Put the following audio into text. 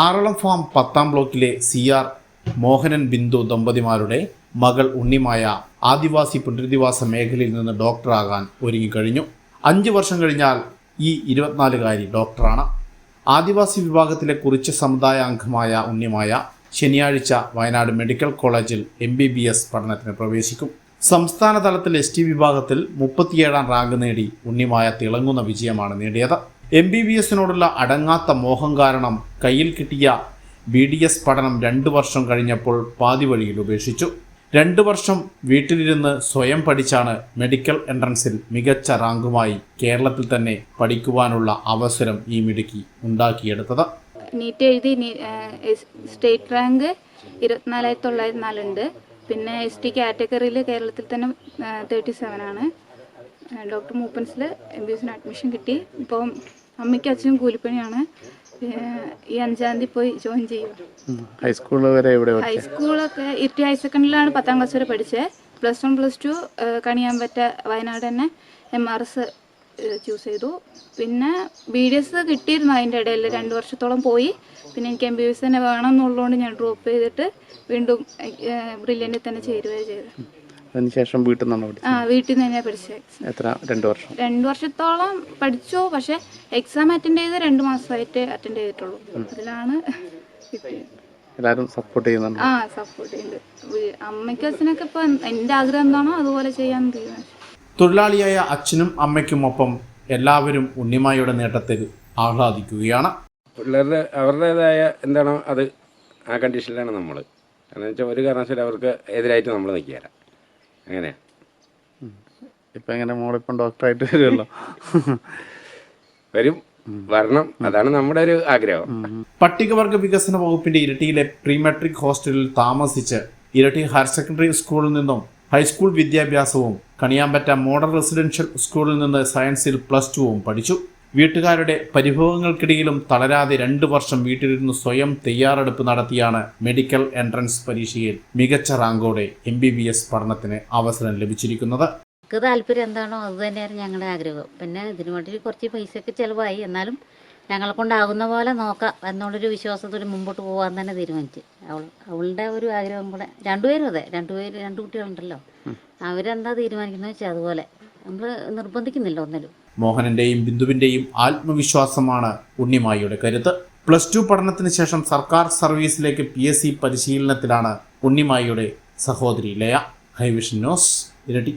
Aralam farm പത്താം ബ്ലോക്കിലെ C R Mohanan Bindu ദമ്പതിമാരുടെ മകൾ ഉണ്ണിമായ ആദിവാസി പുനരധിവാസ മേഖലയിൽ നിന്ന് ഡോക്ടറാകാൻ ഒരുങ്ങിക്കഴിഞ്ഞു. അഞ്ച് വർഷം കഴിഞ്ഞാൽ ഈ ഇരുപത്തിനാലുകാരി ഡോക്ടറാണ്. ആദിവാസി വിഭാഗത്തിലെ കുറിച്ച സമുദായ അംഗമായ ഉണ്ണിമായ ശനിയാഴ്ച വയനാട് മെഡിക്കൽ കോളേജിൽ എം ബി ബി എസ് പഠനത്തിന് പ്രവേശിക്കും. സംസ്ഥാന തലത്തിൽ എസ് ടി വിഭാഗത്തിൽ മുപ്പത്തിയേഴാം റാങ്ക് നേടി ഉണ്ണിമായ തിളങ്ങുന്ന വിജയമാണ് നേടിയത്. എം ബി ബി എസിനോടുള്ള അടങ്ങാത്ത മോഹം കാരണം കയ്യിൽ കിട്ടിയ ബി ഡി എസ് പഠനം രണ്ട് വർഷം കഴിഞ്ഞപ്പോൾ പാതി വഴിയിൽ ഉപേക്ഷിച്ചു. രണ്ട് വർഷം വീട്ടിലിരുന്ന് സ്വയം പഠിച്ചാണ് മെഡിക്കൽ എൻട്രൻസിൽ മികച്ച റാങ്കുമായി കേരളത്തിൽ തന്നെ പഠിക്കുവാനുള്ള അവസരം ഈ മിടുക്കി ഉണ്ടാക്കിയെടുത്തത്. നീറ്റ് എഴുതി സ്റ്റേറ്റ് റാങ്ക് ഇരുപത്തിനാലായിരത്തി തൊള്ളായിരത്തി നാലുണ്ട്. പിന്നെ എസ് ടി കാറ്റഗറിയിൽ കേരളത്തിൽ തന്നെ തേർട്ടി സെവൻ ആണ്. ഡോക്ടർ മൂപ്പൻസിൽ എം ബി എസിന് അഡ്മിഷൻ കിട്ടി. ഇപ്പോൾ അമ്മയ്ക്കും അച്ഛനും കൂലിപ്പണിയാണ്. ഈ അഞ്ചാം തീയതി പോയി ജോയിൻ ചെയ്യും. ഹൈസ്കൂൾ വരെ എവിടെ ഹൈസ്കൂളൊക്കെ ഇരട്ടി ഹയർ സെക്കൻഡറിയിലാണ് പത്താം ക്ലാസ് വരെ പഠിച്ചത് plus one plus two Kaniyambetta Wayanad തന്നെ എം ആർ എസ് ചൂസ് ചെയ്തു. പിന്നെ ബി ഡി എസ് കിട്ടിയിരുന്നു അതിന്റെ ഇടയിൽ രണ്ട് വർഷത്തോളം പോയി. പിന്നെ എനിക്ക് എം ബി ബി എസ് തന്നെ വേണം എന്നുള്ളതുകൊണ്ട് ഞാൻ ഡ്രോപ്പ് ചെയ്തിട്ട് വീണ്ടും ബ്രില്യന്റിൽ തന്നെ ചേരുകയാണ് ചെയ്തത്. അതിനുശേഷം വീട്ടിൽ നിന്നാണ് ആ വീട്ടിൽ നിന്ന് തന്നെ പഠിച്ചത്. എത്ര രണ്ട് വർഷം? രണ്ട് വർഷത്തോളം പഠിച്ചു. പക്ഷെ എക്സാം അറ്റൻഡ് ചെയ്ത് രണ്ട് മാസമായിട്ട് അറ്റൻഡ് ചെയ്തിട്ടുള്ളൂ. അതിലാണ് എല്ലാവരും സപ്പോർട്ട് ചെയ്യുന്നുണ്ട്? ആ സപ്പോർട്ട് ചെയ്യുന്നുണ്ട്. അമ്മയ്ക്കും അച്ഛനൊക്കെ ഇപ്പൊ എന്റെ ആഗ്രഹം എന്താണോ അതുപോലെ ചെയ്യാൻ തീരുമാനിച്ചു. തൊഴിലാളിയായ അച്ഛനും അമ്മയ്ക്കുമൊപ്പം എല്ലാവരും ഉണ്ണിമായയുടെ നേട്ടത്തിൽ ആഹ്ലാദിക്കുകയാണ്. പിള്ളേരുടെ അവരുടേതായ എന്താണ് അത് ആ കണ്ടീഷനിലാണ് നമ്മൾ കാരണം വെച്ചാൽ ഒരു കാരണവശാലും അവർക്ക് എതിരായിട്ട് നമ്മൾ നിൽക്കുകയില്ല. അങ്ങനെയാണ് ഇപ്പം എങ്ങനെ മോളിപ്പം ഡോക്ടറായിട്ട് വരുമല്ലോ വരും. വരണം. അതാണ് നമ്മുടെ ഒരു ആഗ്രഹം. പട്ടികവർഗ വികസന വകുപ്പിന്റെ ഇരട്ടിയിലെ പ്രീമെട്രിക് ഹോസ്റ്റലിൽ താമസിച്ച് ഇരട്ടി ഹയർ സെക്കൻഡറി സ്കൂളിൽ നിന്നും ഹൈസ്കൂൾ വിദ്യാഭ്യാസവും കണിയാമ്പറ്റ മോഡൽ റെസിഡൻഷ്യൽ സ്കൂളിൽ നിന്ന് സയൻസിൽ പ്ലസ് ടുവും പഠിച്ചു. വീട്ടുകാരുടെ പരിഭവങ്ങൾക്കിടയിലും തളരാതെ രണ്ട് വർഷം വീട്ടിലിരുന്ന് സ്വയം തയ്യാറെടുപ്പ് നടത്തിയാണ് മെഡിക്കൽ എൻട്രൻസ് പരീക്ഷയിൽ മികച്ച റാങ്കോടെ എം ബി ബി എസ് പഠനത്തിന് അവസരം ലഭിച്ചിരിക്കുന്നത്. താല്പര്യം എന്താണോ അത് തന്നെയാണ് ഞങ്ങളുടെ ആഗ്രഹം. പിന്നെ ഇതിനു വേണ്ടി കുറച്ച് പൈസയൊക്കെ ചിലവായി. എന്നാലും ഞങ്ങളെ കൊണ്ടാകുന്ന പോലെ നോക്കാം എന്നുള്ളൊരു വിശ്വാസത്തോടെ മുമ്പോട്ട് പോകാൻ തന്നെ തീരുമാനിച്ചു. അവൾ അവളുടെ ഒരു ആഗ്രഹം കൂടെ രണ്ടുപേരും അതെ രണ്ടുപേര് രണ്ടു കുട്ടികളുണ്ടല്ലോ. അവരെന്താ തീരുമാനിക്കുന്നത് വെച്ചാൽ അതുപോലെ. നമ്മൾ നിർബന്ധിക്കുന്നില്ല ഒന്നിലും. മോഹനന്റെയും ബിന്ദുവിന്റെയും ആത്മവിശ്വാസമാണ് ഉണ്ണിമായിയുടെ കരുത്ത്. പ്ലസ് ടു പഠനത്തിന് ശേഷം സർക്കാർ സർവീസിലേക്ക് പി എസ് സി പരിശീലനത്തിലാണ് ഉണ്ണിമായിയുടെ സഹോദരി ലയ. ഹൈവിഷൻ ന്യൂസ് ഇരട്ടി.